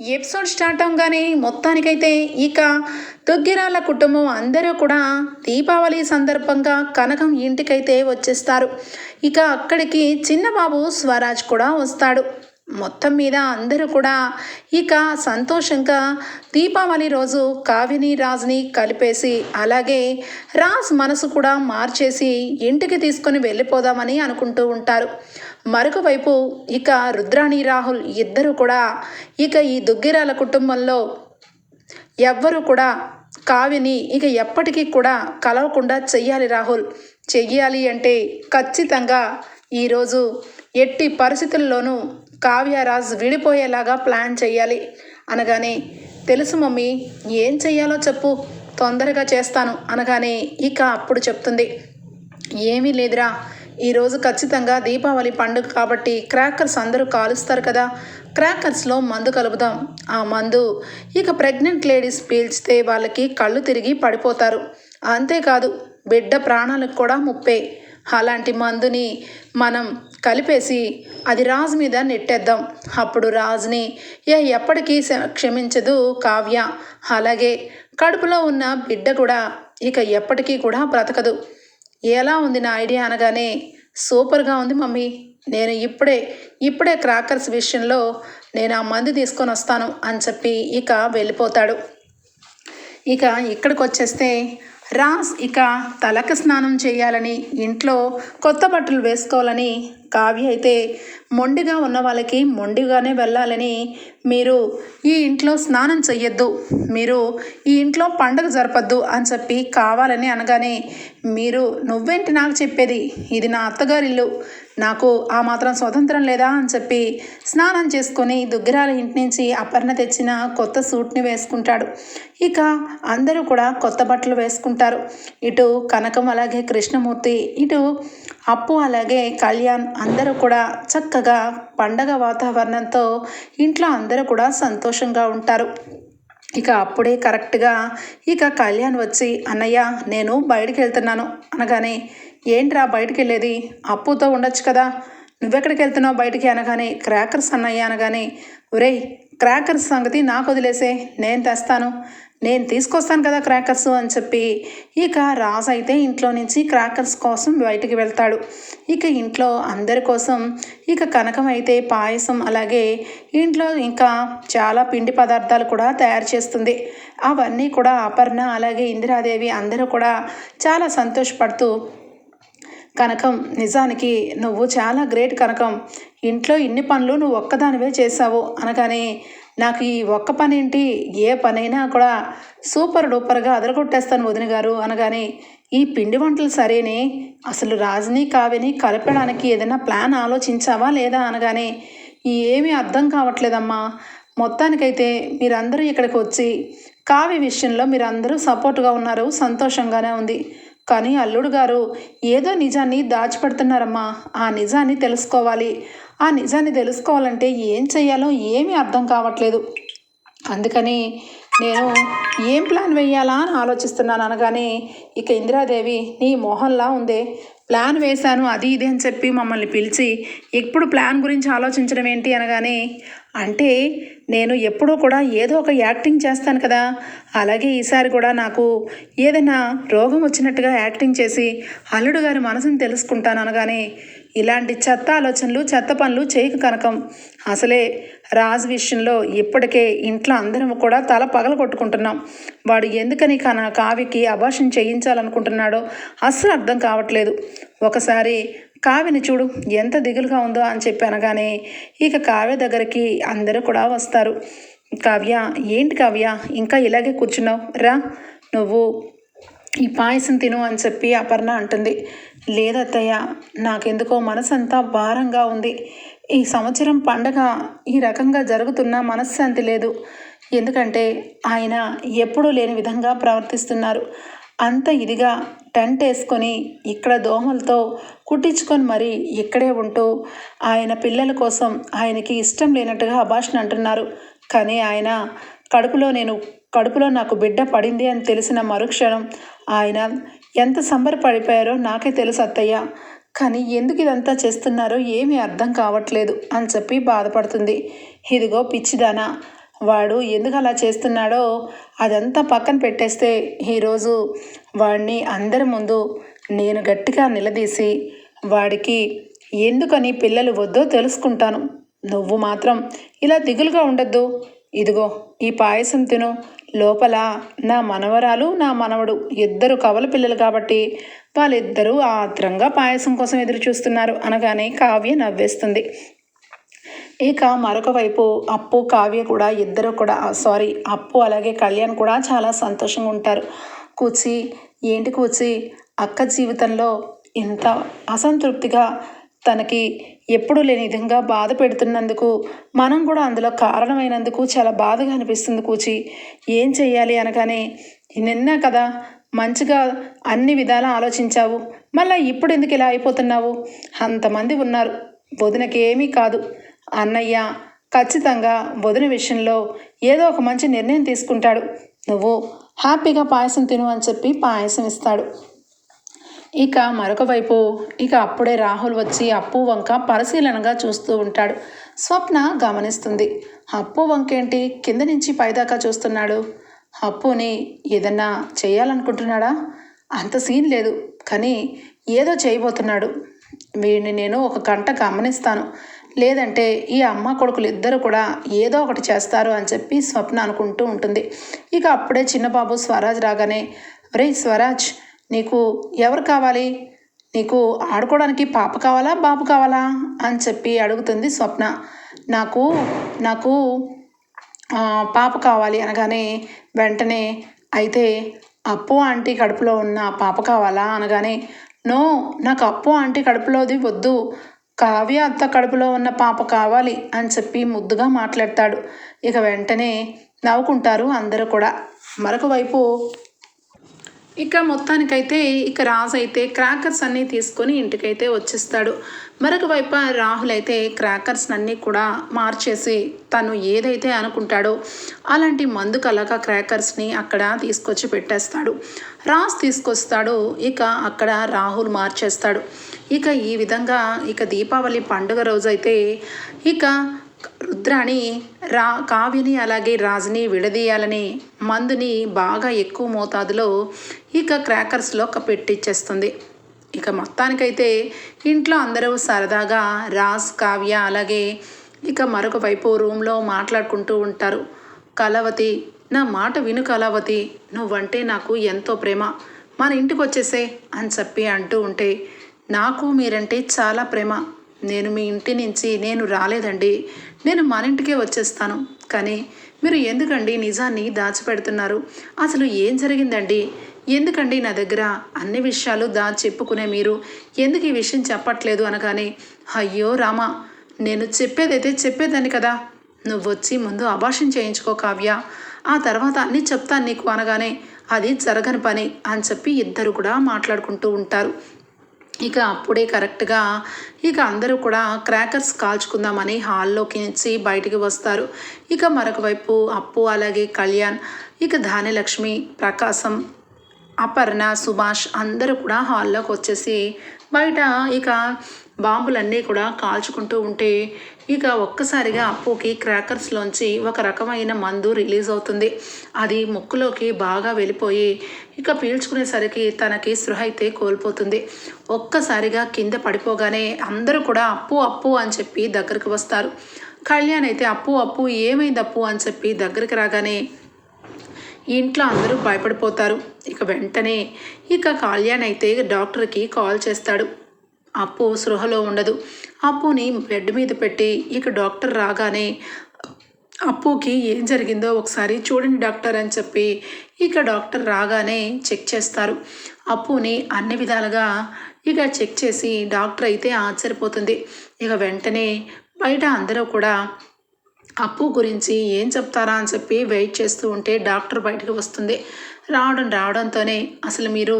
Episode start అవగానే మొత్తానికైతే ఇక దుగ్గిరాల కుటుంబం అందరూ కూడా దీపావళి సందర్భంగా కనకం ఇంటికైతే వచ్చేస్తారు. ఇక అక్కడికి చిన్నబాబు స్వరాజ్ కూడా వస్తాడు. మొత్తం మీద అందరూ కూడా ఇక సంతోషంగా దీపావళి రోజు కావిని రాజ్ని కలిపేసి అలాగే రాజ్ మనసు కూడా మార్చేసి ఇంటికి తీసుకొని వెళ్ళిపోదామని అనుకుంటూ ఉంటారు. మరొక వైపు ఇక రుద్రాణి రాహుల్ ఇద్దరు కూడా ఇక ఈ దుగ్గిరాల కుటుంబంలో ఎవ్వరు కూడా కావిని ఇక ఎప్పటికీ కూడా కలవకుండా చెయ్యాలి రాహుల్. చెయ్యాలి అంటే ఖచ్చితంగా ఈరోజు ఎట్టి పరిస్థితుల్లోనూ కావ్యరాజ్ విడిపోయేలాగా ప్లాన్ చేయాలి అనగానే తెలుసు మమ్మీ ఏం చెయ్యాలో చెప్పు తొందరగా చేస్తాను అనగానే ఇక అప్పుడు చెప్తుంది. ఏమీ లేదురా ఈరోజు ఖచ్చితంగా దీపావళి పండుగ కాబట్టి క్రాకర్స్ అందరూ కాలుస్తారు కదా. క్రాకర్స్లో మందు కలుపుదాం. ఆ మందు ఇక ప్రెగ్నెంట్ లేడీస్ పీల్చితే వాళ్ళకి కళ్ళు తిరిగి పడిపోతారు. అంతేకాదు బిడ్డ ప్రాణాలకు కూడా ముప్పే. అలాంటి మందుని మనం కలిపేసి అది రాజు మీద నెట్టేద్దాం. అప్పుడు రాజుని ఏ ఎప్పటికీ క్షమించదు కావ్య. అలాగే కడుపులో ఉన్న బిడ్డ కూడా ఇక ఎప్పటికీ కూడా బ్రతకదు. ఎలా ఉంది నా ఐడియా అనగానే సూపర్గా ఉంది మమ్మీ. నేను ఇప్పుడే ఇప్పుడే క్రాకర్స్ విషయంలో నేను ఆ మందు తీసుకొని వస్తాను అని చెప్పి ఇక వెళ్ళిపోతాడు. ఇక ఇక్కడికి వచ్చేస్తే రాస్ ఇక తలకు స్నానం చేయాలని ఇంట్లో కొత్త బట్టలు వేసుకోవాలని కావ్య అయితే మొండిగా ఉన్న వాళ్ళకి మొండిగానే వెళ్ళాలని మీరు ఈ ఇంట్లో స్నానం చెయ్యొద్దు. మీరు ఈ ఇంట్లో పండుగ జరపద్దు అని చెప్పి కావాలని అనగానే మీరు నువ్వేంటి నాకు చెప్పేది? ఇది నా అత్తగారిల్లు. నాకు ఆ మాత్రం స్వతంత్రం లేదా అని చెప్పి స్నానం చేసుకొని దుగ్గిరాల ఇంటి నుంచి అపర్ణ తెచ్చిన కొత్త సూట్ని వేసుకుంటాడు. ఇక అందరూ కూడా కొత్త బట్టలు వేసుకుంటారు. ఇటు కనకం అలాగే కృష్ణమూర్తి ఇటు అప్పు అలాగే కళ్యాణ్ అందరూ కూడా చక్కగా పండగ వాతావరణంతో ఇంట్లో అందరూ కూడా సంతోషంగా ఉంటారు. ఇక అప్పుడే కరెక్ట్గా ఇక కళ్యాణ్ వచ్చి అన్నయ్య నేను బయటికి వెళ్తున్నాను. అనగానే ఏంట్రా బయటికి వెళ్ళేది అప్పుతో ఉండొచ్చు కదా. నువ్వెక్కడికి వెళ్తున్నావు బయటికి? అనగానే క్రాకర్స్ అన్నయ్య. అనగానే ఒరేయ్ క్రాకర్స్ సంగతి నాకు వదిలేసే. నేను తెస్తాను. నేను తీసుకొస్తాను కదా క్రాకర్స్ అని చెప్పి. ఇక రాజు అయితే ఇంట్లో నుంచి క్రాకర్స్ కోసం బయటికి వెళ్తాడు. ఇక ఇంట్లో అందరి కోసం ఇక కనకం అయితే పాయసం అలాగే ఇంట్లో ఇంకా చాలా పిండి పదార్థాలు కూడా తయారు చేస్తుంది. అవన్నీ కూడా అపర్ణ అలాగే ఇందిరాదేవి అందరూ కూడా చాలా సంతోషపడుతూ కనకం నిజానికి నువ్వు చాలా గ్రేట్ కనకం. ఇంట్లో ఇన్ని పనులు నువ్వు ఒక్కదానివే చేసావు అనగానే నాకు ఈ ఒక్క పని ఏంటి ఏ పనైనా కూడా సూపర్ డూపర్గా అదరగొట్టేస్తాను వదిన గారు అనగానే ఈ పిండి వంటలు సరేనే అసలు రాజుని కావ్యని కలపడానికి ఏదైనా ప్లాన్ ఆలోచించావా లేదా అనగానే ఏమీ అర్థం కావట్లేదమ్మా. మొత్తానికైతే మీరందరూ ఇక్కడికి వచ్చి కావ్య విషయంలో మీరందరూ సపోర్ట్గా ఉన్నారు సంతోషంగానే ఉంది. కానీ అల్లుడు గారు ఏదో నిజాన్ని దాచిపెడుతున్నారమ్మా. ఆ నిజాన్ని తెలుసుకోవాలి. ఆ నిజాన్ని తెలుసుకోవాలంటే ఏం చేయాలో ఏమీ అర్థం కావట్లేదు. అందుకని నేను ఏం ప్లాన్ వేయాలా అని ఆలోచిస్తున్నాను అనగానే ఇక ఇందిరాదేవి నీ మోహన్లా ఉందే. ప్లాన్ వేశాను అది ఇది అని చెప్పి మమ్మల్ని పిలిచి ఎప్పుడు ప్లాన్ గురించి ఆలోచించడం ఏంటి అనగానే అంటే నేను ఎప్పుడూ కూడా ఏదో ఒక యాక్టింగ్ చేస్తాను కదా. అలాగే ఈసారి కూడా నాకు ఏదైనా రోగం వచ్చినట్టుగా యాక్టింగ్ చేసి అల్లుడు గారి మనసుని తెలుసుకుంటాను అనగానే ఇలాంటి చెత్త ఆలోచనలు చెత్త పనులు చేయక కనకం. అసలే రాజు విషయంలో ఇప్పటికే ఇంట్లో అందరం కూడా తల పగల కొట్టుకుంటున్నాం. వాడు ఎందుకని కన కావ్యకి అభాషణ చేయించాలనుకుంటున్నాడో అస్సలు అర్థం కావట్లేదు. ఒకసారి కావ్యని చూడు ఎంత దిగులుగా ఉందో అని చెప్పి అనగానే ఇక కావ్య దగ్గరికి అందరూ కూడా వస్తారు. కావ్య ఏంటి కావ్య? ఇంకా ఇలాగే కూర్చున్నావు? రా నువ్వు ఈ పాయసం తిను అని చెప్పి అపర్ణ అంటుంది. లేదత్తయ్య నాకెందుకో మనసంతా భారంగా ఉంది. ఈ సంవత్సరం పండగ ఈ రకంగా జరుగుతున్న మనశ్శాంతి లేదు. ఎందుకంటే ఆయన ఎప్పుడూ లేని విధంగా ప్రవర్తిస్తున్నారు. అంత ఇదిగా టెంట్ వేసుకొని ఇక్కడ దోమలతో కుట్టించుకొని మరి ఇక్కడే ఉంటూ ఆయన పిల్లల కోసం ఆయనకి ఇష్టం లేనట్టుగా అభాషణ అంటున్నారు. కానీ ఆయన కడుపులో నేను కడుపులో నాకు బిడ్డ పడింది అని తెలిసిన మరుక్షణం ఆయన ఎంత సంబరపడిపోయారో నాకే తెలుసు అత్తయ్య. కానీ ఎందుకు ఇదంతా చేస్తున్నారో ఏమీ అర్థం కావట్లేదు అని చెప్పి బాధపడుతుంది. ఇదిగో పిచ్చిదానా వాడు ఎందుకు అలా చేస్తున్నాడో అదంతా పక్కన పెట్టేస్తే ఈరోజు వాడిని అందరి ముందు నేను గట్టిగా నిలదీసి వాడికి ఎందుకని పిల్లలు వద్దో తెలుసుకుంటాను. నువ్వు మాత్రం ఇలా దిగులుగా ఉండొద్దు. ఇదిగో ఈ పాయసం తిను. లోపల నా మనవరాలు నా మనవడు ఇద్దరు కవల పిల్లలు కాబట్టి వాళ్ళిద్దరూ ఆత్రంగా పాయసం కోసం ఎదురు చూస్తున్నారు. అనగానే కావ్య నవ్వేస్తుంది. ఇక మరొక వైపు అప్పు కావ్య కూడా ఇద్దరు కూడా సారీ అప్పు అలాగే కళ్యాణ్ కూడా చాలా సంతోషంగా ఉంటారు. కూచి ఏంటి కూచి? అక్క జీవితంలో ఇంత అసంతృప్తిగా తనకి ఎప్పుడూ లేని విధంగా బాధ పెడుతున్నందుకు మనం కూడా అందులో కారణమైనందుకు చాలా బాధగా అనిపిస్తుంది కూచి. ఏం చెయ్యాలి అనగానే నిన్న కదా మంచిగా అన్ని విధాలు ఆలోచించావు మళ్ళీ ఇప్పుడు ఎందుకు ఇలా అయిపోతున్నావు? అంతమంది ఉన్నారు వదినకి ఏమీ కాదు. అన్నయ్య ఖచ్చితంగా వదిన విషయంలో ఏదో ఒక మంచి నిర్ణయం తీసుకుంటాడు. నువ్వు హ్యాపీగా పాయసం తిను అని చెప్పి పాయసం ఇస్తాడు. ఇక మరొక వైపు ఇక అప్పుడే రాహుల్ వచ్చి అప్పు వంక పరిశీలనగా చూస్తూ ఉంటాడు. స్వప్న గమనిస్తుంది. అప్పు వంకేంటి? కింద నుంచి పైదాకా చూస్తున్నాడు. అప్పుని ఏదన్నా చేయాలనుకుంటున్నాడా? అంత సీన్ లేదు. కానీ ఏదో చేయబోతున్నాడు. వీడిని నేను ఒక గంట గమనిస్తాను. లేదంటే ఈ అమ్మ కొడుకులు ఇద్దరు కూడా ఏదో ఒకటి చేస్తారు అని చెప్పి స్వప్న అనుకుంటూ ఉంటుంది. ఇక అప్పుడే చిన్నబాబు స్వరాజ్ రాగానే రే స్వరాజ్ నీకు ఎవరు కావాలి? నీకు ఆడుకోవడానికి పాప కావాలా బాబు కావాలా? అని చెప్పి అడుగుతుంది స్వప్న. నాకు నాకు పాప కావాలి అనగానే వెంటనే అయితే అప్పు ఆంటీ కడుపులో ఉన్న పాప కావాలా? అనగానే నో నాకు అప్పు ఆంటీ కడుపులోది వద్దు. కావ్య అత్త కడుపులో ఉన్న పాప కావాలి అని చెప్పి ముద్దుగా మాట్లాడతాడు. ఇక వెంటనే నవ్వుకుంటారు అందరూ కూడా. మరొక వైపు ఇక మొత్తానికైతే ఇక రాజు అయితే క్రాకర్స్ అన్నీ తీసుకొని ఇంటికైతే వచ్చేస్తాడు. మరొక వైపు రాహుల్ అయితే క్రాకర్స్ అన్నీ కూడా మార్చేసి తను ఏదైతే అనుకుంటాడో అలాంటి మందు కలక క్రాకర్స్ని అక్కడ తీసుకొచ్చి పెట్టేస్తాడు. రాజ్ తీసుకొస్తాడు ఇక అక్కడ రాహుల్ మార్చేస్తాడు. ఇక ఈ విధంగా ఇక దీపావళి పండుగ రోజైతే ఇక రుద్రాణి రా కావ్యని అలాగే రాజుని విడదీయాలని మందుని బాగా ఎక్కువ మోతాదులో ఇక క్రాకర్స్లో ఒక పెట్టిచ్చేస్తుంది. ఇక మొత్తానికైతే ఇంట్లో అందరూ సరదాగా రాజ్ కావ్య అలాగే ఇక మరొక వైపు రూమ్లో మాట్లాడుకుంటూ ఉంటారు. కలవతి నా మాట విను కలవతి నువ్వంటే నాకు ఎంతో ప్రేమ. మన ఇంటికి వచ్చేసే అని చెప్పి అంటూ ఉంటే నాకు మీరంటే చాలా ప్రేమ. నేను మీ ఇంటి నుంచి నేను రాలేదండి. నేను మన ఇంటికే వచ్చేస్తాను. కానీ మీరు ఎందుకండి నిజాన్ని దాచిపెడుతున్నారు? అసలు ఏం జరిగిందండి? ఎందుకండి నా దగ్గర అన్ని విషయాలు దాచి చెప్పుకునే మీరు? ఎందుకు ఈ విషయం చెప్పట్లేదు అనగానే అయ్యో రామా నేను చెప్పేదైతే చెప్పేదాన్ని కదా. నువ్వు వచ్చి ముందు అభాషణ చేయించుకో కావ్య. ఆ తర్వాత అన్నీ చెప్తాను నీకు అనగానే అది జరగని పని అని చెప్పి ఇద్దరు కూడా మాట్లాడుకుంటూ ఉంటారు. ఇక అప్పుడే కరెక్ట్గా ఇక అందరూ కూడా క్రాకర్స్ కాల్చుకుందామని హాల్లోకి నుంచి బయటికి వస్తారు. ఇక మరొక వైపు అప్పు అలాగే కళ్యాణ్ ఇక ధాన్యలక్ష్మి ప్రకాశం అపర్ణ సుభాష్ అందరూ కూడా హాల్లోకి వచ్చేసి బయట ఇక బాంబులన్నీ కూడా కాల్చుకుంటూ ఉంటే ఇక ఒక్కసారిగా అప్పుకి క్రాకర్స్లోంచి ఒక రకమైన మందు రిలీజ్ అవుతుంది. అది ముక్కులోకి బాగా వెళ్ళిపోయి ఇక పీల్చుకునేసరికి తనకి స్పృహ అయితే కోల్పోతుంది. ఒక్కసారిగా కింద పడిపోగానే అందరూ కూడా అప్పు అప్పు అని చెప్పి దగ్గరికి వస్తారు. కళ్యాణ్ అయితే అప్పు అప్పు ఏమైంది అప్పు అని చెప్పి దగ్గరికి రాగానే ఇంట్లో అందరూ భయపడిపోతారు. ఇక వెంటనే ఇక కళ్యాణ్ అయితే డాక్టర్కి కాల్ చేస్తాడు. అప్పు సృహలో ఉండదు. అప్పుని బెడ్ మీద పెట్టి ఇక డాక్టర్ రాగానే అప్పుకి ఏం జరిగిందో ఒకసారి చూడండి డాక్టర్ అని చెప్పి ఇక డాక్టర్ రాగానే చెక్ చేస్తారు. అప్పుని అన్ని విధాలుగా ఇక చెక్ చేసి డాక్టర్ అయితే ఆశ్చర్యపోతుంది. ఇక వెంటనే బయట అందరూ కూడా అప్పు గురించి ఏం చెప్తారా అని చెప్పి వెయిట్ చేస్తూ ఉంటే డాక్టర్ బయటకు వస్తుంది. రావడం రావడంతోనే అసలు మీరు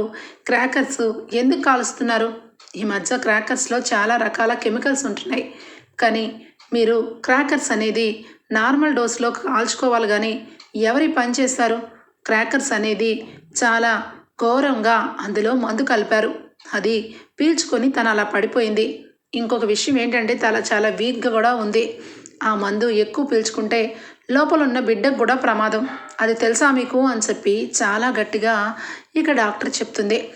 క్రాకర్స్ ఎందుకు కాలుస్తున్నారు? ఈ మధ్య క్రాకర్స్లో చాలా రకాల కెమికల్స్ ఉంటున్నాయి. కానీ మీరు క్రాకర్స్ అనేది నార్మల్ డోస్లో కాల్చుకోవాలి కానీ ఎవరి పని చేస్తారు? క్రాకర్స్ అనేది చాలా ఘోరంగా అందులో మందు కలిపారు. అది పీల్చుకొని తను అలా పడిపోయింది. ఇంకొక విషయం ఏంటంటే తల చాలా వీక్గా కూడా ఉంది. ఆ మందు ఎక్కువ పీల్చుకుంటే లోపల ఉన్న బిడ్డకు కూడా ప్రమాదం. అది తెలుసా మీకు? అని చెప్పి చాలా గట్టిగా ఇక డాక్టర్ చెప్తుంది.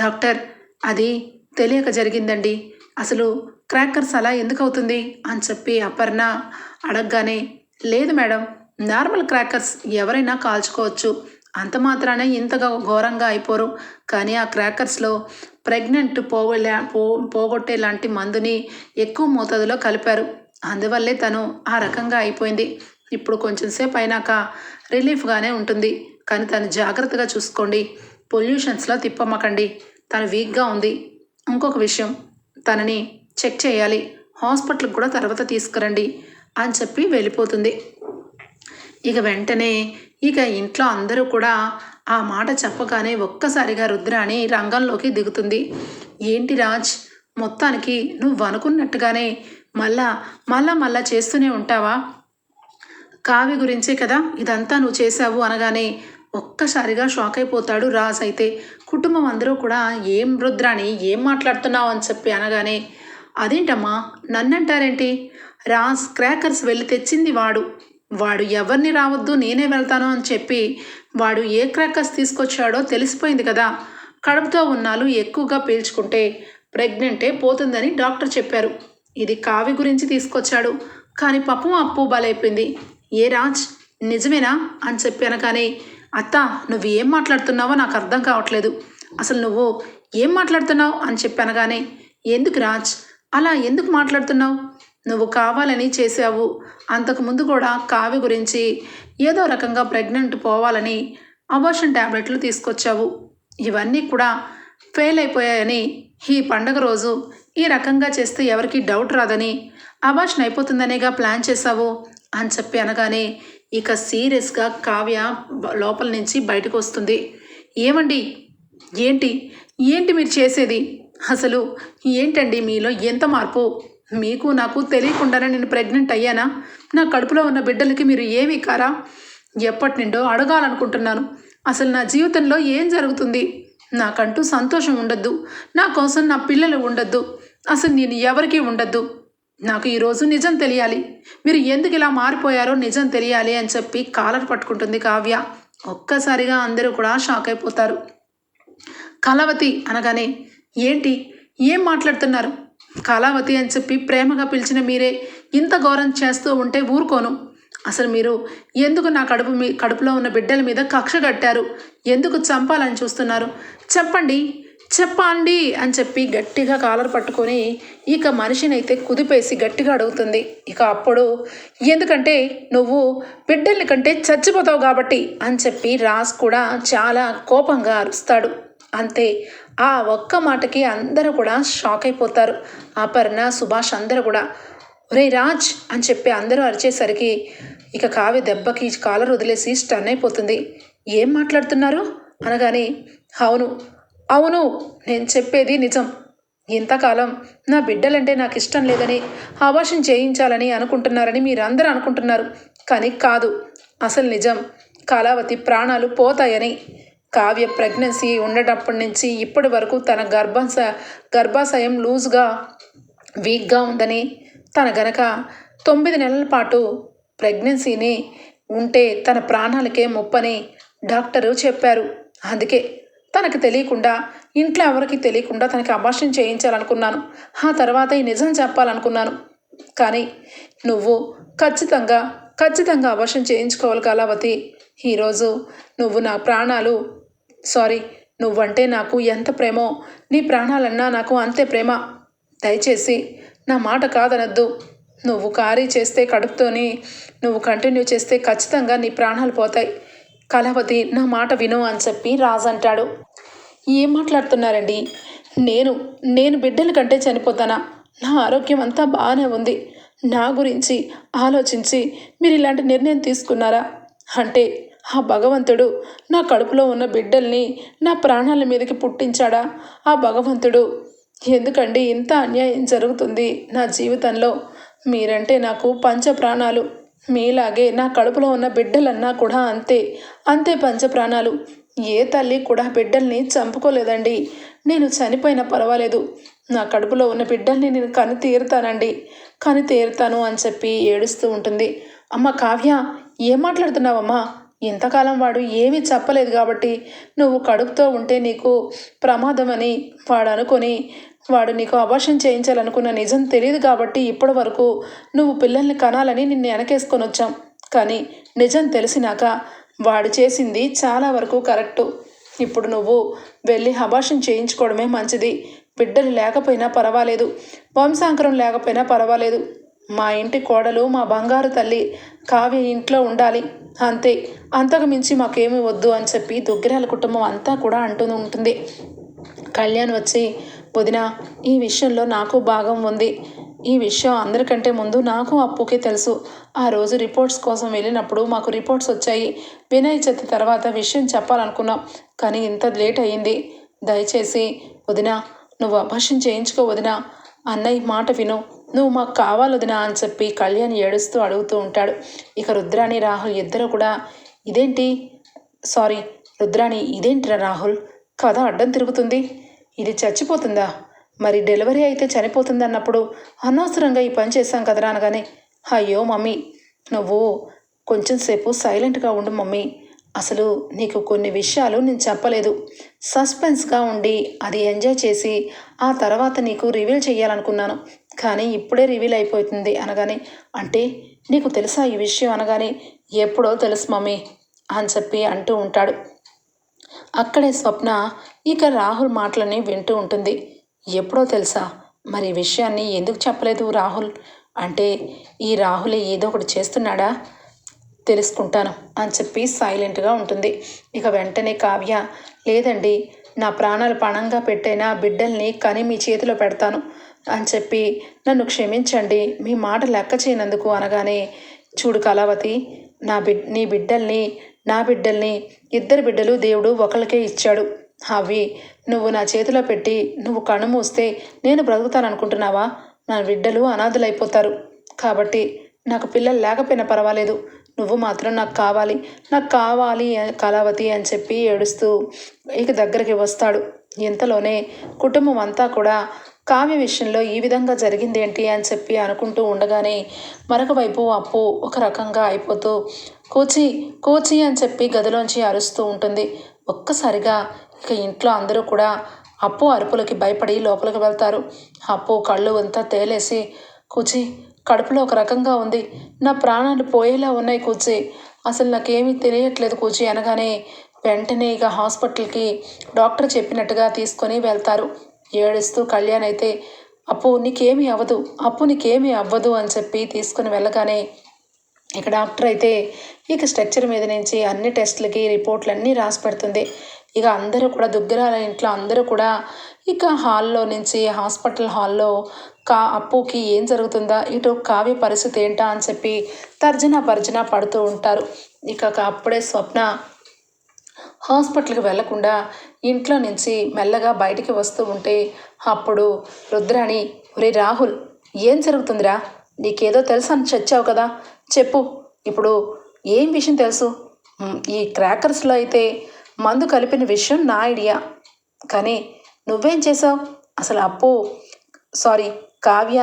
డాక్టర్ అది తెలియక జరిగిందండి. అసలు క్రాకర్స్ అలా ఎందుకు అవుతుంది అని చెప్పి అపర్ణ అడగగానే లేదు మేడం నార్మల్ క్రాకర్స్ ఎవరైనా కాల్చుకోవచ్చు. అంత మాత్రాన ఇంతగా ఘోరంగా అయిపోరు. కానీ ఆ క్రాకర్స్లో ప్రెగ్నెంట్ పోగొలే పో పోగొట్టే లాంటి మందుని ఎక్కువ మోతాదులో కలిపారు. అందువల్లే తను ఆ రకంగా అయిపోయింది. ఇప్పుడు కొంచెం సేపు అయినాక రిలీఫ్గానే ఉంటుంది. కానీ తను జాగ్రత్తగా చూసుకోండి. పొల్యూషన్స్లో తిప్పమ్మకండి తను వీక్గా ఉంది. ఇంకొక విషయం. తనని చెక్ చేయాలి. హాస్పిటల్కి కూడా తర్వాత తీసుకురండి అని చెప్పి వెళ్ళిపోతుంది. ఇక వెంటనే ఇక ఇంట్లో అందరూ కూడా ఆ మాట చెప్పగానే ఒక్కసారిగా రుద్రాణి రంగంలోకి దిగుతుంది. ఏంటి రాజ్ మొత్తానికి నువ్వు అనుకున్నట్టుగానే మళ్ళా మళ్ళా మళ్ళా చేస్తూనే ఉంటావా? కావ్య గురించే కదా ఇదంతా నువ్వు చేశావు అనగానే ఒక్కసారిగా షాక్ అయిపోతాడు రాజ్ అయితే. కుటుంబం అందరూ కూడా ఏం రుద్రాని ఏం మాట్లాడుతున్నావు అని చెప్పి అనగానే అదేంటమ్మా నన్నంటారేంటి? రాజ్ క్రాకర్స్ వెళ్ళి తెచ్చింది వాడు. వాడు ఎవరిని రావద్దు నేనే వెళ్తాను అని చెప్పి వాడు ఏ క్రాకర్స్ తీసుకొచ్చాడో తెలిసిపోయింది కదా. కడుపుతో ఉన్నాలు ఎక్కువగా పీల్చుకుంటే ప్రెగ్నెంటే పోతుందని డాక్టర్ చెప్పారు. ఇది కావి గురించి తీసుకొచ్చాడు. కానీ పప్పు అప్పు బలైపోయింది. ఏ రాజ్ నిజమేనా? అని చెప్పి అనగానే అత్త నువ్వు ఏం మాట్లాడుతున్నావో నాకు అర్థం కావట్లేదు. అసలు నువ్వు ఏం మాట్లాడుతున్నావు అని చెప్పి అనగానే ఎందుకు రాజ్? అలా ఎందుకు మాట్లాడుతున్నావు? నువ్వు కావాలని చేసావు అంతకుముందు కూడా కావి గురించి ఏదో రకంగా ప్రెగ్నెంట్ పోవాలని అబార్షన్ ట్యాబ్లెట్లు తీసుకొచ్చావు. ఇవన్నీ కూడా ఫెయిల్ అయిపోయాయని ఈ పండగ రోజు ఈ రకంగా చేస్తే ఎవరికి డౌట్ రాదని అబార్షన్ అయిపోతుందనేగా ప్లాన్ చేశావు అని చెప్పి అనగానే ఇక సీరియస్గా కావ్య లోపల నుంచి బయటకు వస్తుంది. ఏమండి? ఏంటి? ఏంటి మీరు చేసేది? అసలు ఏంటండి మీలో ఎంత మార్పు? మీకు నాకు తెలియకుండానే నేను ప్రెగ్నెంట్ అయ్యానా? నా కడుపులో ఉన్న బిడ్డలకి మీరు ఏమి కారా? ఎప్పటి నుండో అడగాలనుకుంటున్నాను. అసలు నా జీవితంలో ఏం జరుగుతుంది? నాకంటూ సంతోషం ఉండద్దు. నా కోసం నా పిల్లలు ఉండద్దు. అసలు నేను ఎవరికీ ఉండద్దు. నాకు ఈరోజు నిజం తెలియాలి. మీరు ఎందుకు ఇలా మారిపోయారో నిజం తెలియాలి అని చెప్పి కాలర్ పట్టుకుంటుంది కావ్య. ఒక్కసారిగా అందరూ కూడా షాక్ అయిపోతారు. కళావతి అనగానే ఏంటి? ఏం మాట్లాడుతున్నారు? కళావతి అని చెప్పి ప్రేమగా పిలిచిన మీరే ఇంత ఘోరం చేస్తూ ఉంటే ఊరుకోను. అసలు మీరు ఎందుకు నా కడుపు మీ కడుపులో ఉన్న బిడ్డల మీద కక్ష కట్టారు? ఎందుకు చంపాలని చూస్తున్నారు? చెప్పండి. చెప్పండి అని చెప్పి గట్టిగా కాలర్ పట్టుకొని ఇక మనిషినైతే కుదిపేసి గట్టిగా అడుగుతుంది. ఇక అప్పుడు ఎందుకంటే నువ్వు బిడ్డల్ని కంటే చచ్చిపోతావు కాబట్టి అని చెప్పి రాజ్ కూడా చాలా కోపంగా అరుస్తాడు. అంతే ఆ ఒక్క మాటకి అందరూ కూడా షాక్ అయిపోతారు. అపర్ణ సుభాష్ అందరూ కూడా ఒరే రాజ్ అని చెప్పి అందరూ అరిచేసరికి ఇక కావ్య దెబ్బకి కాలర్ వదిలేసి స్టన్ అయిపోతుంది. ఏం మాట్లాడుతున్నారు? అనగానే అవును అవును నేను చెప్పేది నిజం. ఇంతకాలం నా బిడ్డలంటే నాకు ఇష్టం లేదని అబార్షన్ చేయించాలని అనుకుంటున్నారని మీరందరూ అనుకుంటున్నారు. కానీ కాదు అసలు నిజం. కళావతి ప్రాణాలు పోతాయని. కావ్య ప్రెగ్నెన్సీ ఉండేటప్పటి నుంచి ఇప్పటి వరకు తన గర్భాశ గర్భాశయం లూజ్గా వీక్గా ఉందని. తన గనక తొమ్మిది నెలల పాటు ప్రెగ్నెన్సీని ఉంటే తన ప్రాణాలకే ముప్పని డాక్టరు చెప్పారు. అందుకే తనకు తెలియకుండా ఇంట్లో ఎవరికి తెలియకుండా తనకి అభాషణ చేయించాలనుకున్నాను. ఆ తర్వాత ఈ నిజం చెప్పాలనుకున్నాను. కానీ నువ్వు ఖచ్చితంగా ఖచ్చితంగా అభాషణ చేయించుకోవాలి కళావతి ఈరోజు నువ్వు నా ప్రాణాలు సారీ నువ్వంటే నాకు ఎంత ప్రేమో నీ ప్రాణాలన్నా నాకు అంతే ప్రేమ. దయచేసి నా మాట కాదనద్దు. నువ్వు కారీ చేస్తే కడుపుతోని నువ్వు కంటిన్యూ చేస్తే ఖచ్చితంగా నీ ప్రాణాలు పోతాయి. కళావతి నా మాట విను అని చెప్పి రాజు అంటాడు. ఏం మాట్లాడుతున్నారండి? నేను నేను బిడ్డల కంటే చనిపోతానా? నా ఆరోగ్యం అంతా బాగానే ఉంది. నా గురించి ఆలోచించి మీరు ఇలాంటి నిర్ణయం తీసుకున్నారా? అంటే ఆ భగవంతుడు నా కడుపులో ఉన్న బిడ్డల్ని నా ప్రాణాల మీదకి పుట్టించాడా? ఆ భగవంతుడు ఎందుకండి ఇంత అన్యాయం జరుగుతుంది నా జీవితంలో? మీరంటే నాకు పంచ ప్రాణాలు మీలాగే నా కడుపులో ఉన్న బిడ్డలన్నా కూడా అంతే. అంతే పంచ ప్రాణాలు ఏ తల్లి కూడా బిడ్డల్ని చంపుకోలేదండి. నేను చనిపోయినా పర్వాలేదు. నా కడుపులో ఉన్న బిడ్డల్ని నేను కని తీరుతానండి. కని తీరుతాను అని చెప్పి ఏడుస్తూ ఉంటుంది. అమ్మ కావ్య ఏం మాట్లాడుతున్నావమ్మా? ఇంతకాలం వాడు ఏమీ చెప్పలేదు కాబట్టి నువ్వు కడుపుతో ఉంటే నీకు ప్రమాదమని వాడు అనుకొని వాడు నీకు అభాషణ చేయించాలనుకున్న నిజం తెలియదు కాబట్టి ఇప్పటి వరకు నువ్వు పిల్లల్ని కనాలని నిన్ను వెనకేసుకొని వచ్చాం. కానీ నిజం తెలిసినాక వాడు చేసింది చాలా వరకు కరెక్టు. ఇప్పుడు నువ్వు వెళ్ళి అభాషణ చేయించుకోవడమే మంచిది. బిడ్డలు లేకపోయినా పర్వాలేదు. వంశాంకరం లేకపోయినా పర్వాలేదు. మా ఇంటి కోడలు మా బంగారు తల్లి కావ్య ఇంట్లో ఉండాలి. అంతే. అంతకు మించి మాకేమీ వద్దు అని చెప్పి దుగ్గిరాల కుటుంబం అంతా కూడా అంటూ ఉంటుంది. కళ్యాణ్ వచ్చి వదినా ఈ విషయంలో నాకు భాగం ఉంది. ఈ విషయం అందరికంటే ముందు నాకు అప్పుకే తెలుసు. ఆ రోజు రిపోర్ట్స్ కోసం వెళ్ళినప్పుడు మాకు రిపోర్ట్స్ వచ్చాయి. వినయ్ చవితి తర్వాత విషయం చెప్పాలనుకున్నాం కానీ ఇంత లేట్ అయ్యింది దయచేసి వదినా నువ్వు అభాషణ చేయించుకో వదినా. అన్నయ్య మాట విను. నువ్వు మాకు కావాలి వదినా అని చెప్పి కళ్యాణ్ ఏడుస్తూ అడుగుతూ ఉంటాడు. ఇక రుద్రాణి రాహుల్ ఇద్దరు కూడా ఇదేంటి? సారీ రుద్రాణి ఇదేంటిరా రాహుల్? కథ అడ్డం తిరుగుతుంది. ఇది చచ్చిపోతుందా? మరి డెలివరీ అయితే చనిపోతుందన్నప్పుడు అనవసరంగా ఈ పని చేశాం కదరా అనగానే అయ్యో మమ్మీ నువ్వు కొంచెం సేపు సైలెంట్గా ఉండు మమ్మీ. అసలు నీకు కొన్ని విషయాలు నేను చెప్పలేదు. సస్పెన్స్గా ఉండి అది ఎంజాయ్ చేసి ఆ తర్వాత నీకు రివీల్ చేయాలనుకున్నాను. కానీ ఇప్పుడే రివీల్ అయిపోతుంది అనగానే అంటే నీకు తెలుసా ఈ విషయం? అనగానే ఎప్పుడో తెలుసు మమ్మీ అని చెప్పి అంటూ ఉంటాడు. అక్కడే స్వప్న ఇక రాహుల్ మాటలని వింటూ ఉంటుంది. ఎప్పుడో తెలుసా? మరి విషయాన్ని ఎందుకు చెప్పలేదు రాహుల్? అంటే ఈ రాహులే ఏదో ఒకటి చేస్తున్నాడా? తెలుసుకుంటాను అని చెప్పి సైలెంట్గా ఉంటుంది. ఇక వెంటనే కావ్య లేదండి నా ప్రాణాలు పణంగా పెట్టైనా బిడ్డల్ని కని మీ చేతిలో పెడతాను అని చెప్పి నన్ను క్షమించండి మీ మాట లెక్క చేయనందుకు అనగానే చూడు కళావతి నా బిడ్ నీ బిడ్డల్ని నా బిడ్డల్ని ఇద్దరు బిడ్డలు దేవుడు ఒకరికే ఇచ్చాడు. అవి నువ్వు నా చేతిలో పెట్టి నువ్వు కన్ను మూస్తే నేను బ్రతుకుతాననుకుంటున్నావా? నా బిడ్డలు అనాథులైపోతారు. కాబట్టి నాకు పిల్లలు లేకపోయినా పర్వాలేదు. నువ్వు మాత్రం నాకు కావాలి. నాకు కావాలి కళావతి అని చెప్పి ఏడుస్తూ ఇక దగ్గరికి వస్తాడు. ఇంతలోనే కుటుంబం అంతా కూడా కావ్య విషయంలో ఈ విధంగా జరిగింది ఏంటి అని చెప్పి అనుకుంటూ ఉండగానే మరొక వైపు అప్పు ఒక రకంగా అయిపోతూ కోచి కోచి అని చెప్పి గదిలోంచి అరుస్తూ ఉంటుంది. ఒక్కసారిగా ఇక ఇంట్లో అందరూ కూడా అప్పు అరుపులకి భయపడి లోపలికి వెళ్తారు. అప్పు కళ్ళు అంతా తేలేసి కూచి కడుపులో ఒక రకంగా ఉంది. నా ప్రాణాలు పోయేలా ఉన్నాయి కూచి. అసలు నాకేమీ తెలియట్లేదు కూచి అనగానే వెంటనే ఇక హాస్పిటల్కి డాక్టర్ చెప్పినట్టుగా తీసుకొని వెళ్తారు. ఏడుస్తూ కళ్యాణ్ అయితే అప్పు నీకేమీ అవ్వదు. అప్పు నీకేమీ అవ్వదు అని చెప్పి తీసుకుని వెళ్ళగానే ఇక డాక్టర్ అయితే ఇక స్ట్రక్చర్ మీద నుంచి అన్ని టెస్టులకి రిపోర్ట్లన్నీ రాసి పెడుతుంది ఇక అందరూ కూడా దుగ్గరాల ఇంట్లో అందరూ కూడా ఇక హాల్లో నుంచి హాస్పిటల్ హాల్లో కా అప్పుకి ఏం జరుగుతుందా ఇటు కావ్య పరిస్థితి ఏంటా అని చెప్పి తర్జన భర్జన పడుతూ ఉంటారు. ఇక అప్పుడే స్వప్న హాస్పిటల్కి వెళ్ళకుండా ఇంట్లో నుంచి మెల్లగా బయటికి వస్తూ ఉంటే అప్పుడు రుద్రాణి ఒరే రాహుల్ ఏం జరుగుతుందిరా? నీకేదో తెలుసు అని చచ్చావు కదా? చెప్పు. ఇప్పుడు ఏం విషయం తెలుసు? ఈ క్రాకర్స్లో అయితే మందు కలిపిన విషయం నా ఐడియా. కానీ నువ్వేం చేసావు? అసలు అప్పు సారీ కావ్య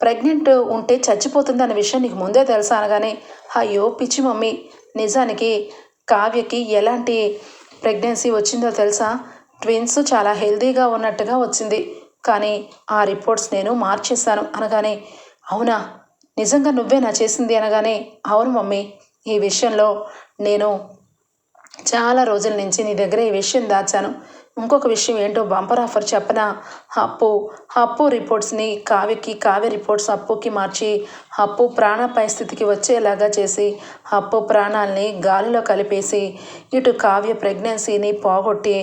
ప్రెగ్నెంట్ ఉంటే చచ్చిపోతుంది అనే విషయం నీకు ముందే తెలుసా అనగానే అయ్యో పిచ్చి మమ్మీ నిజానికి కావ్యకి ఎలాంటి ప్రెగ్నెన్సీ వచ్చిందో తెలుసా? ట్విన్స్ చాలా హెల్తీగా ఉన్నట్టుగా వచ్చింది. కానీ ఆ రిపోర్ట్స్ నేను మార్చేశాను. అనగానే అవునా? నిజంగా నువ్వే నా చేసింది అనగానే అవును మమ్మీ ఈ విషయంలో నేను చాలా రోజుల నుంచి నీ దగ్గర ఈ విషయం దాచాను. ఇంకొక విషయం ఏంటో బంపర్ ఆఫర్ చెప్పన? అప్పు అప్పు రిపోర్ట్స్ని కావ్యకి కావ్య రిపోర్ట్స్ అప్పుకి మార్చి అప్పు ప్రాణాపాయ స్థితికి వచ్చేలాగా చేసి అప్పు ప్రాణాలని గాలిలో కలిపేసి ఇటు కావ్య ప్రెగ్నెన్సీని పోగొట్టి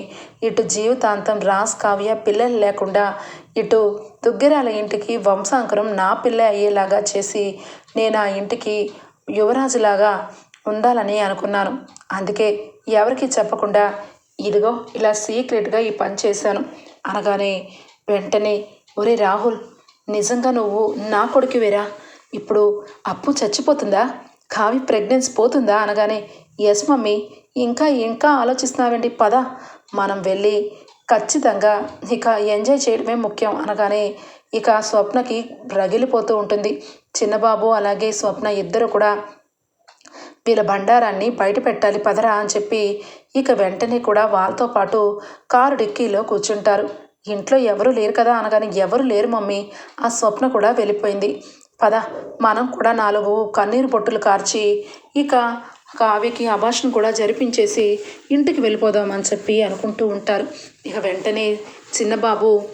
ఇటు జీవితాంతం రాస్ కావ్య పిల్లలు లేకుండా ఇటు దుగ్గిరాల ఇంటికి వంశాంకరం నా పిల్ల అయ్యేలాగా చేసి నేను ఆ ఇంటికి యువరాజులాగా ఉండాలని అనుకున్నాను. అందుకే ఎవరికి చెప్పకుండా ఇదిగో ఇలా సీక్రెట్గా ఈ పని చేశాను అనగానే వెంటనే ఒరే రాహుల్ నిజంగా నువ్వు నా కొడుకువేరా ఇప్పుడు అప్పు చచ్చిపోతుందా? కావి ప్రెగ్నెన్సీ పోతుందా? అనగానే ఎస్ మమ్మీ ఇంకా ఇంకా ఆలోచిస్తున్నావండి పద మనం వెళ్ళి ఖచ్చితంగా ఇక ఎంజాయ్ చేయడమే ముఖ్యం అనగానే ఇక స్వప్నకి రగిలిపోతూ ఉంటుంది. చిన్నబాబు అలాగే స్వప్న ఇద్దరు కూడా వీళ్ళ బండారాన్ని బయట పెట్టాలి పదరా అని చెప్పి ఇక వెంటనే కూడా వాళ్ళతో పాటు కారు డిక్కీలో కూర్చుంటారు. ఇంట్లో ఎవరు లేరు కదా అనగానే ఎవరు లేరు మమ్మీ. ఆ స్వప్న కూడా వెళ్ళిపోయింది. పద మనం కూడా నాలుగు కన్నీరు బొట్టులు కార్చి ఇక కావ్యకి అభాషణ కూడా జరిపించేసి ఇంటికి వెళ్ళిపోదామని చెప్పి అనుకుంటూ ఉంటారు. ఇక వెంటనే చిన్నబాబు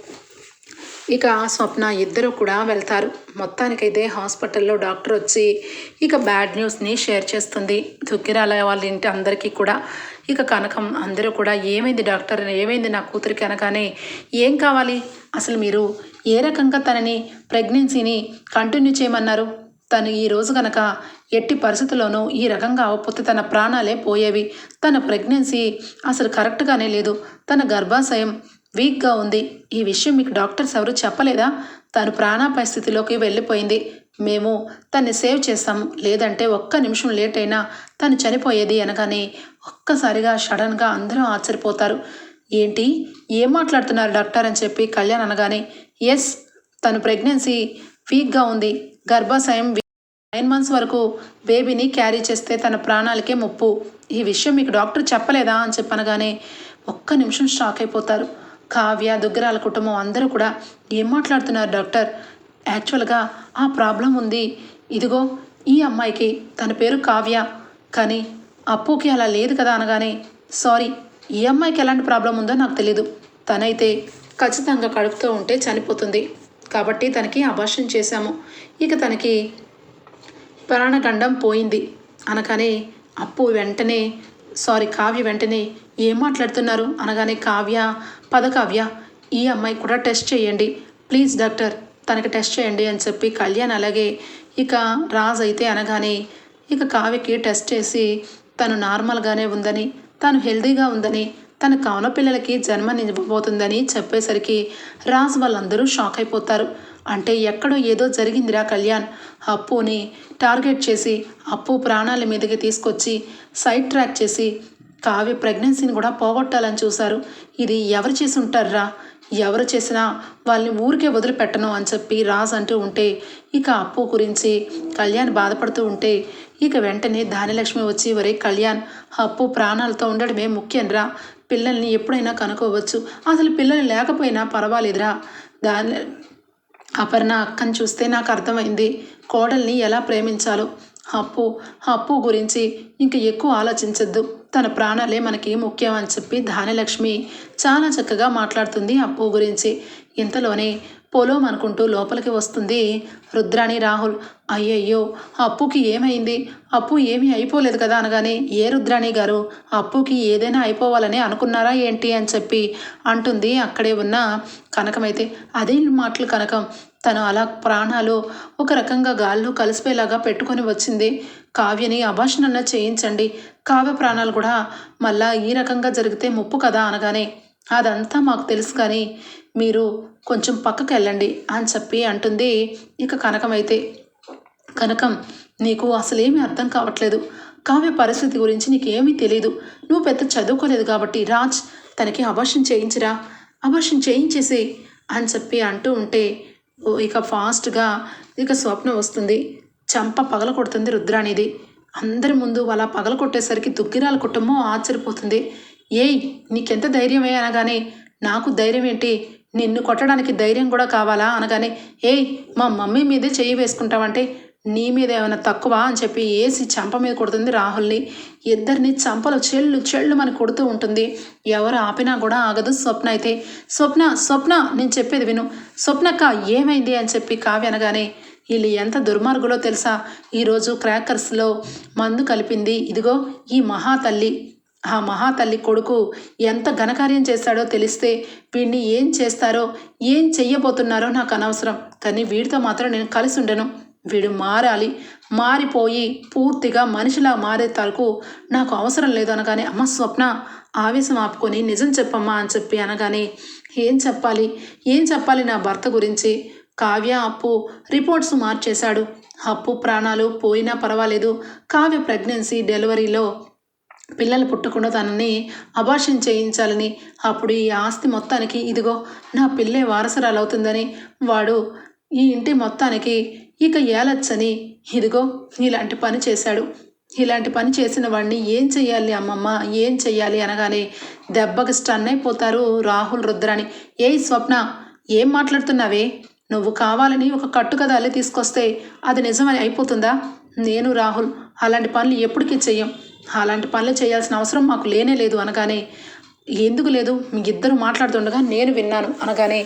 ఇక స్వప్న ఇద్దరు కూడా వెళ్తారు. మొత్తానికైతే హాస్పిటల్లో డాక్టర్ వచ్చి ఇక బ్యాడ్ న్యూస్ని షేర్ చేస్తుంది. దుగ్గిరాల వాళ్ళ ఇంటి అందరికీ కూడా. ఇక కనకం అందరూ కూడా ఏమైంది డాక్టర్? ఏమైంది నా కూతురికి అనగానే ఏం కావాలి? అసలు మీరు ఏ రకంగా తనని ప్రెగ్నెన్సీని కంటిన్యూ చేయమన్నారు? తను ఈ రోజు కనుక ఎట్టి పరిస్థితుల్లోనూ ఈ రకంగా అవ్వకపోతే తన ప్రాణాలే పోయేవి. తన ప్రెగ్నెన్సీ అసలు కరెక్ట్గానే లేదు. తన గర్భాశయం వీక్గా ఉంది. ఈ విషయం మీకు డాక్టర్స్ ఎవరు చెప్పలేదా? తను ప్రాణాపాయ స్థితిలోకి వెళ్ళిపోయింది. మేము తన్ని సేవ్ చేస్తాం లేదంటే ఒక్క నిమిషం లేట్ అయినా తను చనిపోయేది అనగానే ఒక్కసారిగా సడన్గా అందరూ ఆశ్చర్యపోతారు. ఏంటి? ఏం మాట్లాడుతున్నారు డాక్టర్ అని చెప్పి కళ్యాణ్ అనగానే ఎస్ తను ప్రెగ్నెన్సీ వీక్గా ఉంది. గర్భాశయం నైన్ మంత్స్ వరకు బేబీని క్యారీ చేస్తే తన ప్రాణాలకే ముప్పు. ఈ విషయం మీకు డాక్టర్ చెప్పలేదా అని చెప్పనగానే ఒక్క నిమిషం షాక్ అయిపోతారు. కావ్య దుగ్గరాల కుటుంబం అందరూ కూడా ఏం మాట్లాడుతున్నారు డాక్టర్? యాక్చువల్గా ఆ ప్రాబ్లం ఉంది. ఇదిగో ఈ అమ్మాయికి తన పేరు కావ్య. కానీ అప్పుకి అలా లేదు కదా అనగానే సారీ ఈ అమ్మాయికి ఎలాంటి ప్రాబ్లం ఉందో నాకు తెలీదు. తనైతే ఖచ్చితంగా కడుపుతో ఉంటే చనిపోతుంది. కాబట్టి తనకి అభాషణ చేశాము. ఇక తనకి ప్రాణగండం పోయింది. అనగానే అప్పు వెంటనే సారీ కావ్య వెంటనే ఏం మాట్లాడుతున్నారు? అనగానే కావ్య పద కావ్య ఈ అమ్మాయి కూడా టెస్ట్ చేయండి. ప్లీజ్ డాక్టర్ తనకి టెస్ట్ చేయండి అని చెప్పి కళ్యాణ్ అలాగే ఇక రాజ్ అయితే అనగానే ఇక కావ్యకి టెస్ట్ చేసి తను నార్మల్గానే ఉందని తను హెల్దీగా ఉందని తన కావున పిల్లలకి జన్మనివ్వబోతుందని చెప్పేసరికి రాజ్ వాళ్ళందరూ షాక్ అయిపోతారు. అంటే ఎక్కడో ఏదో జరిగిందిరా కళ్యాణ్. అప్పుని టార్గెట్ చేసి అప్పు ప్రాణాల మీదకి తీసుకొచ్చి సైడ్ ట్రాక్ చేసి కావ్య ప్రెగ్నెన్సీని కూడా పోగొట్టాలని చూశారు. ఇది ఎవరు చేసి ఉంటారా ఎవరు చేసినా వాళ్ళని ఊరికే వదిలిపెట్టను అని చెప్పి రాజ్ అంటూ ఉంటే ఇక అప్పు గురించి కళ్యాణ్ బాధపడుతూ ఉంటే ఇక వెంటనే ధాన్యలక్ష్మి వచ్చి వరే కళ్యాణ్ అప్పు ప్రాణాలతో ఉండడమే ముఖ్యంరా. పిల్లల్ని ఎప్పుడైనా కనుక్కోవచ్చు. అసలు పిల్లలు లేకపోయినా పర్వాలేదురా. దాని అపర్ణ అక్కని చూస్తే నాకు అర్థమైంది. కోడల్ని ఎలా ప్రేమించాలో. అప్పు అప్పు గురించి ఇంక ఎక్కువ ఆలోచించద్దు. తన ప్రాణాలే మనకి ముఖ్యం అని చెప్పి ధాన్యలక్ష్మి చాలా చక్కగా మాట్లాడుతుంది అప్పు గురించి. ఇంతలోనే పొలం అనుకుంటూ లోపలికి వస్తుంది రుద్రాణి రాహుల్. అయ్యయ్యో అప్పుకి ఏమైంది? అప్పు ఏమీ అయిపోలేదు కదా అనగానే ఏ రుద్రాణి గారు అప్పుకి ఏదైనా అయిపోవాలని అనుకున్నారా ఏంటి? అని చెప్పి అంటుంది అక్కడే ఉన్న కనకమైతే. అదే మాటలు కనకం. తను అలా ప్రాణాలు ఒక రకంగా గాల్లో కలిసిపోయేలాగా పెట్టుకొని వచ్చింది. కావ్యని అభాషణన చేయించండి. కావ్య ప్రాణాలు కూడా మళ్ళా ఈ రకంగా జరిగితే ముప్పు కదా అనగానే. అదంతా మాకు తెలుసు కానీ మీరు కొంచెం పక్కకు వెళ్ళండి అని చెప్పి అంటుంది. ఇక కనకమైతే కనకం నీకు అసలేమీ అర్థం కావట్లేదు. కావ్య పరిస్థితి గురించి నీకేమీ తెలియదు నువ్వు పెద్ద చదువుకోలేదు కాబట్టి రాజ్ తనకి అభాషణ చేయించిరా. అభాషణ చేయించేసి అని చెప్పి అంటూ ఉంటే ఇక ఫాస్ట్గా ఇక స్వప్నం వస్తుంది. చంప పగల కొడుతుంది రుద్రాణిది. అందరి ముందు అలా పగల కొట్టేసరికి దుగ్గిరాల కుటుంబం ఆశ్చర్యపోతుంది. ఏయ్ నీకెంత ధైర్యమే అనగానే నాకు ధైర్యం ఏంటి నిన్ను కొట్టడానికి ధైర్యం కూడా కావాలా? అనగానే ఏయ్ మా మమ్మీ మీదే చెయ్యి వేసుకుంటావంటే నీ మీద ఏమైనా తక్కువ అని చెప్పి ఏసి చంప మీద కొడుతుంది రాహుల్ని. ఇద్దరిని చంపలు చెల్లు చెల్లు అని కొడుతూ ఉంటుంది. ఎవరు ఆపినా కూడా ఆగదు స్వప్న అయితే. స్వప్న స్వప్న నేను చెప్పేది విను. స్వప్నక్క ఏమైంది అని చెప్పి కావ్య అనగానే వీళ్ళు ఎంత దుర్మార్గులో తెలుసా? ఈరోజు క్రాకర్స్లో మందు కలిపింది. ఇదిగో ఈ మహాతల్లి. ఆ మహాతల్లి కొడుకు ఎంత ఘనకార్యం చేస్తాడో తెలిస్తే వీడిని ఏం చేస్తారో ఏం చెయ్యబోతున్నారో నాకు అనవసరం. కానీ వీడితో మాత్రం నేను కలిసి ఉండను. వీడు మారాలి. మారిపోయి పూర్తిగా మనిషిలా మారే తరకు నాకు అవసరం లేదు అనగానే అమ్మ స్వప్న ఆవేశం ఆపుకొని నిజం చెప్పమ్మా అని చెప్పి అనగానే ఏం చెప్పాలి? ఏం చెప్పాలి నా భర్త గురించి? కావ్య అప్పు రిపోర్ట్స్ మార్చేశాడు. అప్పు ప్రాణాలు పోయినా పర్వాలేదు. కావ్య ప్రెగ్నెన్సీ డెలివరీలో పిల్లలు పుట్టకుండా తనని అబార్షన్ చేయించాలని. అప్పుడు ఈ ఆస్తి మొత్తానికి ఇదిగో నా పిల్లే వారసురాలు అవుతుందని వాడు ఈ ఇంటి మొత్తానికి ఇక ఏలచ్చని. ఇదిగో ఇలాంటి పని చేశాడు. ఇలాంటి పని చేసిన వాడిని ఏం చెయ్యాలి అమ్మమ్మ? ఏం చెయ్యాలి అనగానే దెబ్బకి స్టన్ అయిపోతారు రాహుల్ రుద్రాని ఏ స్వప్న ఏం మాట్లాడుతున్నావే? నువ్వు కావాలని ఒక కట్టుకథ అల్లి తీసుకొస్తే అది నిజమని అయిపోతుందా? నేను రాహుల్ అలాంటి పనులు ఎప్పటికీ చెయ్యం. అలాంటి పనులు చేయాల్సిన అవసరం మాకు లేనే లేదు అనగానే ఎందుకు లేదు? మీ ఇద్దరు మాట్లాడుతుండగా నేను విన్నాను. అనగానే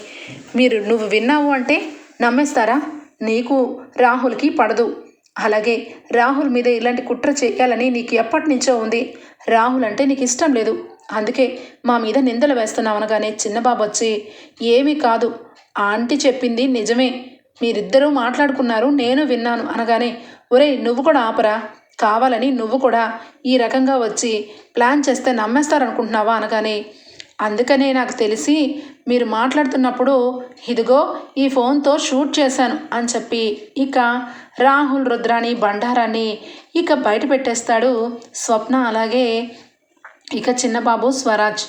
మీరు నువ్వు విన్నావు అంటే నమ్మేస్తారా? నీకు రాహుల్కి పడదు. అలాగే రాహుల్ మీద ఇలాంటి కుట్ర చేయాలని నీకు ఎప్పటి నుంచో ఉంది. రాహుల్ అంటే నీకు ఇష్టం లేదు. అందుకే మా మీద నిందలు వేస్తున్నావు. అనగానే చిన్నబాబు వచ్చి ఏమీ కాదు. ఆంటీ చెప్పింది నిజమే. మీరిద్దరూ మాట్లాడుకున్నారు నేను విన్నాను. అనగానే ఒరేయ్ నువ్వు కూడా ఆపరా. కావాలని నువ్వు కూడా ఈ రకంగా వచ్చి ప్లాన్ చేస్తే నమ్మేస్తారనుకుంటున్నావా అనగానే అందుకనే నాకు తెలిసి మీరు మాట్లాడుతున్నప్పుడు ఇదిగో ఈ ఫోన్తో షూట్ చేశాను అని చెప్పి ఇక రాహుల్ రుద్రాని బండారాన్ని ఇక బయట పెట్టేస్తాడు స్వప్న. అలాగే ఇక చిన్నబాబు స్వరాజ్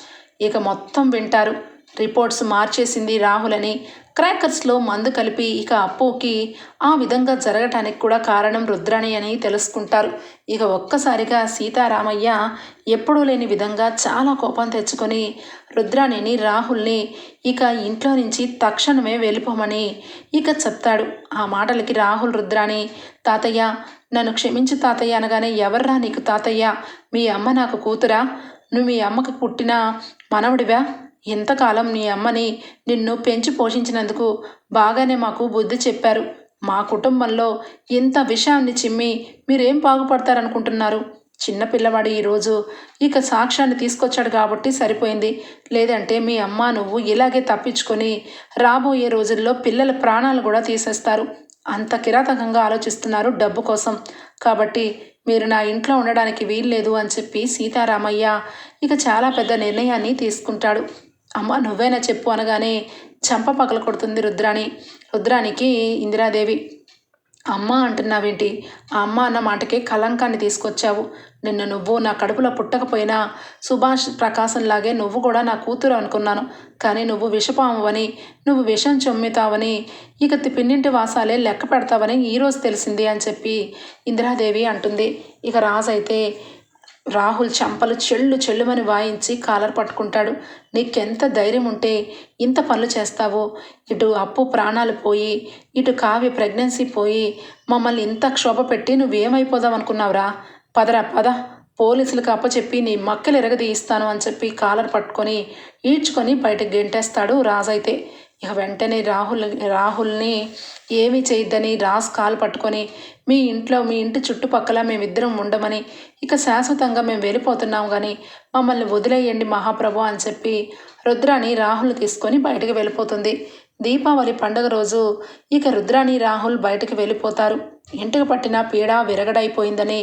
ఇక మొత్తం వింటారు. రిపోర్ట్స్ మార్చేసింది రాహుల్ అని క్రాకర్స్లో మందు కలిపి ఇక అప్పుకి ఆ విధంగా జరగటానికి కూడా కారణం రుద్రాణి అని తెలుసుకుంటారు. ఇక ఒక్కసారిగా సీతారామయ్య ఎప్పుడూ లేని విధంగా చాలా కోపం తెచ్చుకొని రుద్రాణిని రాహుల్ని ఇక ఇంట్లో నుంచి తక్షణమే వెళ్ళిపోమని ఇక చెప్తాడు. ఆ మాటలకి రాహుల్ రుద్రాణి తాతయ్య నన్ను క్షమించి తాతయ్య అనగానే ఎవర్రా నీకు తాతయ్య? మీ అమ్మ నాకు కూతురా? నువ్వు మీ అమ్మకు పుట్టిన మనవడివా? ఇంతకాలం నీ అమ్మని నిన్ను పెంచి పోషించినందుకు బాగానే మాకు బుద్ధి చెప్పారు. మా కుటుంబంలో ఇంత విషయాన్ని చిమ్మి మీరేం బాగుపడతారనుకుంటున్నారు? చిన్నపిల్లవాడు ఈరోజు ఇక సాక్ష్యాన్ని తీసుకొచ్చాడు కాబట్టి సరిపోయింది. లేదంటే మీ అమ్మ నువ్వు ఇలాగే తప్పించుకొని రాబోయే రోజుల్లో పిల్లల ప్రాణాలు కూడా తీసేస్తారు. అంత కిరాతకంగా ఆలోచిస్తున్నారు డబ్బు కోసం. కాబట్టి మీరు నా ఇంట్లో ఉండడానికి వీల్లేదు అని చెప్పి సీతారామయ్య ఇక చాలా పెద్ద నిర్ణయాన్ని తీసుకుంటాడు. అమ్మ నువ్వేనా చెప్పు అనగానే చంప పగల కొడుతుంది రుద్రాణి. రుద్రానికి ఇందిరాదేవి అమ్మ అంటున్నావేంటి? ఆ అమ్మ అన్న మాటకి కలంకాన్ని తీసుకొచ్చావు. నిన్న నువ్వు నా కడుపులో పుట్టకపోయినా సుభాష్ ప్రకాశంలాగే నువ్వు కూడా నా కూతురు అనుకున్నాను. కానీ నువ్వు విషపామువని నువ్వు విషం చొమ్మితావని ఇక పిన్నింటి వాసాలే లెక్క పెడతావని ఈరోజు తెలిసింది అని చెప్పి ఇందిరాదేవి అంటుంది. ఇక రాజైతే రాహుల్ చంపలు చెల్లు చెల్లుమని వాయించి కాలర్ పట్టుకుంటాడు. నీకెంత ధైర్యం ఉంటే ఇంత పనులు చేస్తావో? ఇటు అప్పు ప్రాణాలు పోయి ఇటు కావ్య ప్రెగ్నెన్సీ పోయి మమ్మల్ని ఇంత క్షోభ పెట్టి నువ్వేమైపోదాం అనుకున్నావురా పదరా పద. పోలీసులకు అప్పచెప్పి నీ మక్కలు ఎరగదీయిస్తాను అని చెప్పి కాలర్ పట్టుకొని ఈడ్చుకొని బయటకు గెంటేస్తాడు రాజైతే. ఇక వెంటనే రాహుల్ రాహుల్ని ఏమీ చేయొద్దని రాస్ కాలు పట్టుకొని మీ ఇంట్లో మీ ఇంటి చుట్టుపక్కల మేమిద్దరం ఉండమని ఇక శాశ్వతంగా మేము వెళ్ళిపోతున్నాం కానీ మమ్మల్ని వదిలేయండి మహాప్రభు అని చెప్పి రుద్రాని రాహుల్ తీసుకొని బయటకు వెళ్ళిపోతుంది. దీపావళి పండుగ రోజు ఇక రుద్రాని రాహుల్ బయటకు వెళ్ళిపోతారు. ఇంటికి పట్టిన పీడ విరగడైపోయిందని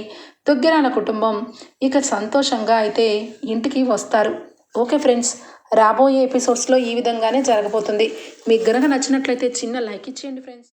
దుగ్గరాల కుటుంబం ఇక సంతోషంగా అయితే ఇంటికి వస్తారు. ఓకే ఫ్రెండ్స్ రాబోయే ఎపిసోడ్స్లో ఈ విధంగానే జరగబోతుంది. మీకు గనక నచ్చినట్లయితే చిన్న లైక్ ఇచ్చేయండి ఫ్రెండ్స్